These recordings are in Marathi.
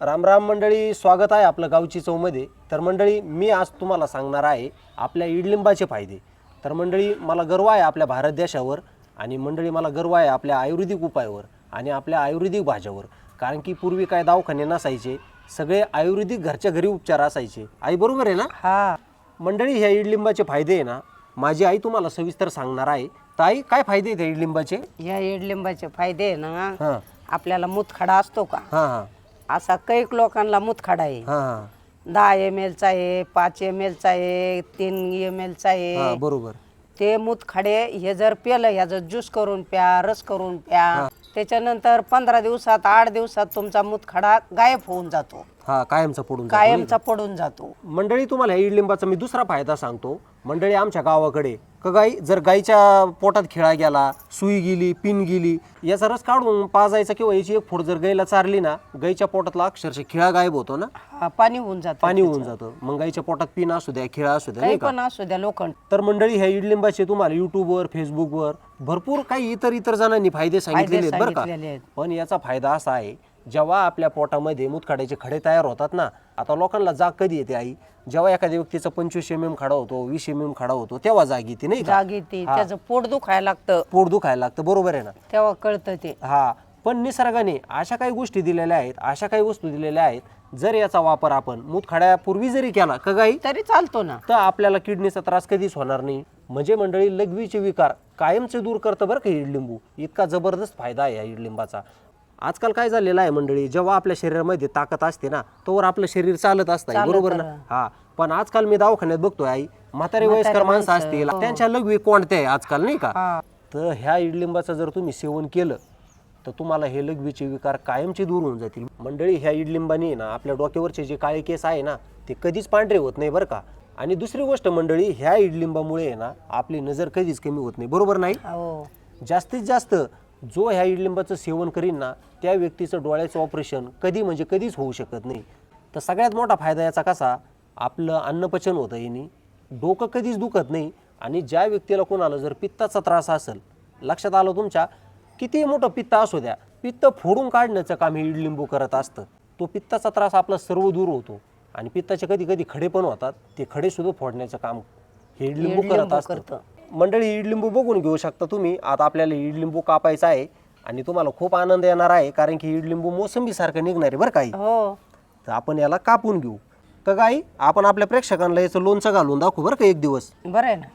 राम राम मंडळी स्वागत आहे आपलं गावची चौमध्ये. तर मंडळी मी आज तुम्हाला सांगणार आहे आपल्या इडलिंबाचे फायदे. तर मंडळी मला गर्व आहे आपल्या भारत देशावर आणि मंडळी मला गर्व आहे आपल्या आयुर्वेदिक उपायावर आणि आपल्या आयुर्वेदिक भाज्यावर. कारण की पूर्वी काय दवाखाने नसायचे सगळे आयुर्वेदिक घरच्या घरी उपचार असायचे. आई बरोबर आहे ना? हा. मंडळी ह्या इडलिंबाचे फायदे आहे ना माझी आई तुम्हाला सविस्तर सांगणार आहे. ताई काय फायदे आहेत या इडलिंबाचे? या इडलिंबाचे फायदे आहे ना हां. आपल्याला मुतखडा असतो का? हां हां. असा कैक लोकांना मुतखडा आहे. हां. हां दहा एम एलचा आहे पाच एम एलचा आहे तीन एम हां आहे. बरोबर. ते मुतखडे हे जर पेलं ह्याचं ज्यूस करून प्या रस करून प्या त्याच्यानंतर पंधरा दिवसात आठ दिवसात तुमचा मुतखडा गायब होऊन जातो. हा कायमचा पडून जातो. कायमचा पडून जातो. मंडळी तुम्हाला ह्या इडलिंबाचा मी दुसरा फायदा सांगतो. मंडळी आमच्या गावाकडे का गाई जर गाईच्या पोटात खिळा गेला सुई गेली पिन गेली याचा रस काढून पाजायचा किंवा याची एक फूट जर गाईला चारली ना गाईच्या पोटातला अक्षरशः खिळा गायब होतो ना. हा, पाणी होऊन जातं पाणी होऊन जातं. मग गाईच्या पोटात पिन असू द्या खिळा असू द्या काही नाही का? पण असू द्या लोखंड. तर मंडळी ह्या इडलिंबाचे तुम्हाला युट्यूबवर फेसबुकवर भरपूर काही इतर इतर जणांनी फायदे सांगितलेले आहेत बरं सांगितलेले आहेत. का पण याचा फायदा असा आहे जेव्हा आपल्या पोटामध्ये मुतखड्याचे खडे तयार होतात ना आता लोकांना जाग कधी येते आई? जेव्हा एखाद्या व्यक्तीचा पंचवीस एम एम खडा होतो वीस एम एम खडा होतो तेव्हा जाग येते नाही का? जागी ती त्याचं पोट दुखायला लागतं. पोट दुखायला लागतं बरोबर आहे ना? तेव्हा कळतं ते. हा. पण निसर्गाने अशा काही गोष्टी दिलेल्या आहेत अशा काही वस्तू दिलेल्या आहेत जर याचा वापर आपण मुतखड्यापूर्वी जरी केला का गाई? तरी चालतो ना. तर आपल्याला किडनीचा त्रास कधीच होणार नाही. म्हणजे मंडळी लघवीचे विकार कायमचे दूर करतं बरं का इडलिंबू. इतका जबरदस्त फायदा आहे या इडलिंबाचा. आजकाल काय झालेलं आहे मंडळी जेव्हा आपल्या शरीरामध्ये ताकद असते ना तोवर आपलं शरीर चालत असतं बरोबर ना? हा पण आजकाल मी दवाखान्यात बघतोय आई म्हातारे वयस्कर माणसं असतील त्यांच्या लघवी कोणत्या आहे आजकाल नाही का? हा. तर ह्या इडलिंबाचं जर तुम्ही सेवन केलं तर तुम्हाला हे लघवीचे विकार कायमचे दूर होऊन जातील. मंडळी ह्या इडलिंबाने ना आपल्या डोक्यावरचे जे काळे केस आहे ना ते कधीच पांढरे होत नाही बरं का? आणि दुसरी गोष्ट मंडळी ह्या इडलिंबामुळे आहे ना आपली नजर कधीच कमी होत नाही. बरोबर नाही? हो. जास्तीत जास्त जो ह्या इडलिंबाचं सेवन करीन ना त्या व्यक्तीचं डोळ्याचं ऑपरेशन कधी म्हणजे कधीच होऊ शकत नाही. तर सगळ्यात मोठा फायदा याचा कसा आपलं अन्नपचन होतं याने. डोकं कधीच दुखत नाही आणि ज्या व्यक्तीला कोणाला जर पित्ताचा त्रास असेल लक्षात आलं तुमच्या किती मोठं पित्त असू द्या पित्त फोडून काढण्याचं काम हे इडलिंबू करत असतं. तो पित्ताचा त्रास आपला सर्व दूर होतो आणि पित्ताचे कधी कधी खडे पण होतात ते खडे सुद्धा फोडण्याचं काम हे इडलिंबू करत असतं. मंडळी इडलिंबू बघून घेऊ शकता तुम्ही. आता आपल्याला इडलिंबू कापायचा आहे आणि तुम्हाला खूप आनंद येणार आहे कारण की इडलिंबू मोसंबी सारखं निघणार आहे बरं काही हो. तर आपण याला कापून घेऊ. तर काही आपण आपल्या प्रेक्षकांना याचं लोणचं घालून दाखवू बरं का एक दिवस. बरं आहे ना.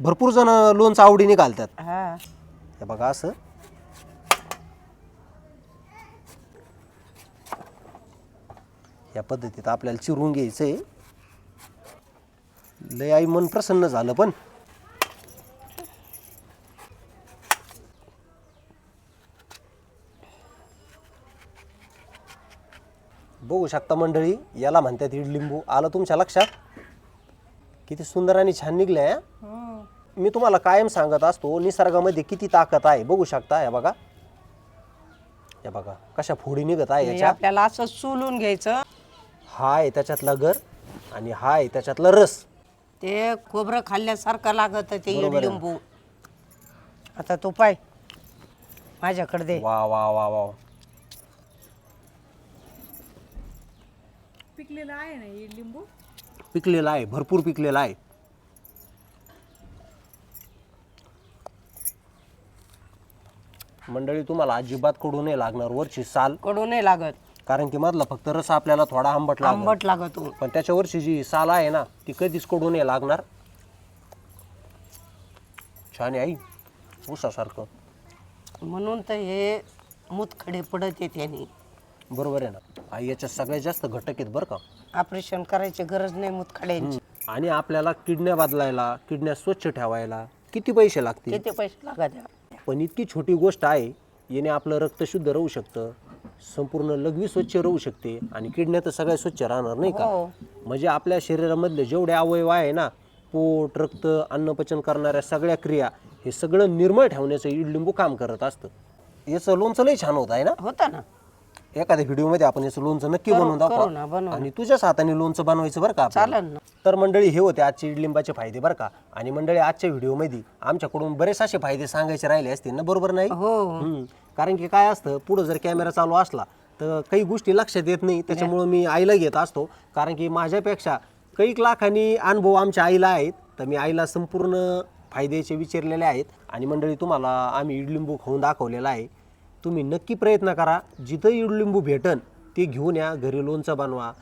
भरपूर जण लोणचं आवडीने घालतात. हा. हे बघा असं. या पद्धतीत आपल्याला चिरून घ्यायचं आहे लय आई मन प्रसन्न झालं पण. बघू शकता मंडळी याला म्हणतात इडलिंबू आलं तुमच्या लक्षात? किती सुंदर आणि छान निघलंय हं? मी तुम्हाला कायम सांगत असतो निसर्गामध्ये किती ताकद आहे बघू शकता हे बघा. हे बघा कशा फोडी निघत आहे म्हणजे याच्या. आपल्याला असं सोलून घ्यायचं. हा आहे त्याच्यातला गर आणि हा आहे त्याच्यातला रस. ते खोबरं खाल्ल्यासारखं लागत ते बरोबर आहे. लिंबू. आता तू पाय. माझ्याकडे दे. वा वा वा वा. पिकलेलं आहे ना हे लिंबू? पिकलेला आहे भरपूर पिकलेला आहे. मंडळी तुम्हाला अजिबात कडू नाही लागणार वरची साल. कडू नाही लागत. कारण की मधला फक्त रस आपल्याला थोडा आंबट लागतो. आंबट लागत. पण त्याच्यावरची जी साल आहे ना ती कधीच कडू नाही लागणार. छान आहे आई. ऊसासारखं. म्हणून तर हे मुतखडे पडत येते त्याने बरोबर आहे ना? आई याच्यात सगळ्यात जास्त घटक आहेत बरं का. ऑपरेशन करायची गरज नाही मुतखड्यांची. आणि आपल्याला किडण्या बदलायला किडण्या स्वच्छ ठेवायला किती पैसे लागतील? किती पैसे लागत आहे? पण इतकी छोटी गोष्ट आहे याने आपलं रक्त शुद्ध राहू शकतं संपूर्ण लघवी स्वच्छ राहू शकते आणि किडण्या तर सगळ्या स्वच्छ राहणार नाही का? हो. म्हणजे आपल्या शरीरामधले जेवढे अवयव आहे ना पोट रक्त अन्नपचन करणाऱ्या सगळ्या क्रिया हे सगळं निर्मळ ठेवण्याचं इडलिंबू काम करत असतं. याचं लोणचं लई छान होत आहे ना? होता ना. एखाद्या व्हिडिओमध्ये आपण याचं लोणचं नक्की बनवून करू ना, दाखवा बनवू आणि तुझ्याच हाताने लोणचं बनवायचं बरं का आपल्याला. चालेल ना. तर मंडळी हे होते आजचे इडलिंबाचे फायदे बरं का. आणि मंडळी आजच्या व्हिडिओमध्ये आमच्याकडून बरेच असे फायदे सांगायचे राहिले असतील ना बरोबर नाही? हो हम्म. कारण की काय असतं पुढं जर कॅमेरा चालू असला तर काही गोष्टी लक्षात येत नाही. त्याच्यामुळं मी आईला घेत असतो. कारण की माझ्यापेक्षा काही लाखांनी अनुभव आमच्या आईला आहेत. तर मी आईला संपूर्ण फायद्याचे विचारलेले आहेत. आणि मंडळी तुम्हाला आम्ही इडलिंबू खाऊन दाखवलेला आहे. तुम्ही नक्की प्रयत्न करा जिथं इडलिंबू भेटन ते घेऊन या घरी लोणचं बनवा.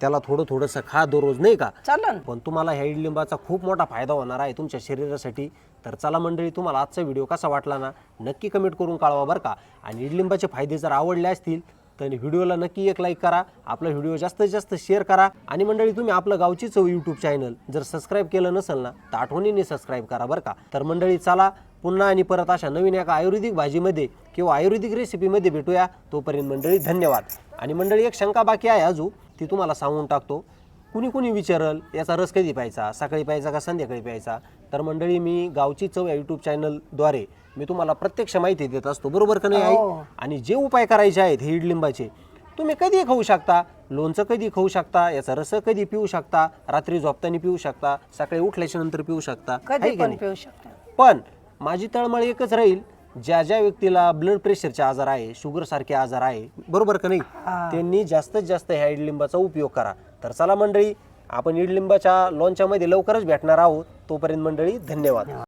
त्याला थोडं थोडंसं खा दररोज नाही का? चालन. पण तुम्हाला ह्या इडलिंबाचा खूप मोठा फायदा होणार आहे तुमच्या शरीरासाठी. तर चला मंडळी तुम्हाला आजचा व्हिडिओ कसा वाटला ना नक्की कमेंट करून कळवा बरं का. आणि इडलिंबाचे फायदे जर आवडले असतील तर व्हिडिओला नक्की एक लाईक करा आपला व्हिडिओ जास्तीत जास्त शेअर करा आणि मंडळी तुम्ही आपलं गावची चव यूट्यूब चॅनल जर सबस्क्राईब केलं नसेल ना तर आठवणीने सबस्क्राईब करा बरं का. तर मंडळी चला पुन्हा आणि परत अशा नवीन एका आयुर्वेदिक भाजीमध्ये किंवा आयुर्वेदिक रेसिपीमध्ये भेटूया. तोपर्यंत मंडळी धन्यवाद. आणि मंडळी एक शंका बाकी आहे अजून ती तुम्हाला सांगून टाकतो. कुणी कुणी विचारल याचा रस कधी प्यायचा? सकाळी प्यायचा का संध्याकाळी प्यायचा? तर मंडळी मी गावची चव या यूट्यूब चॅनलद्वारे मी तुम्हाला प्रत्यक्ष माहिती देत असतो. बरोबर का नाही आई? हो. आणि जे उपाय करायचे आहेत हे इडलिंबाचे तुम्ही कधी खाऊ शकता? लोणचं कधी खाऊ शकता? याचा रस कधी पिऊ शकता? रात्री झोपताना पिऊ शकता? सकाळी उठल्याच्या नंतर पिऊ शकता? आहे कधी पण? पिऊ शकता. पण माझी तळमळ एकच राहील ज्या ज्या व्यक्तीला ब्लड प्रेशरचे आजार आहे शुगर सारखे आजार आहे बरोबर का नाही? त्यांनी जास्तीत जास्त ह्या इडलिंबाचा उपयोग करा. तर चला मंडळी आपण इडलिंबाच्या लोणच्यामध्ये लवकरच भेटणार आहोत. तोपर्यंत मंडळी धन्यवाद.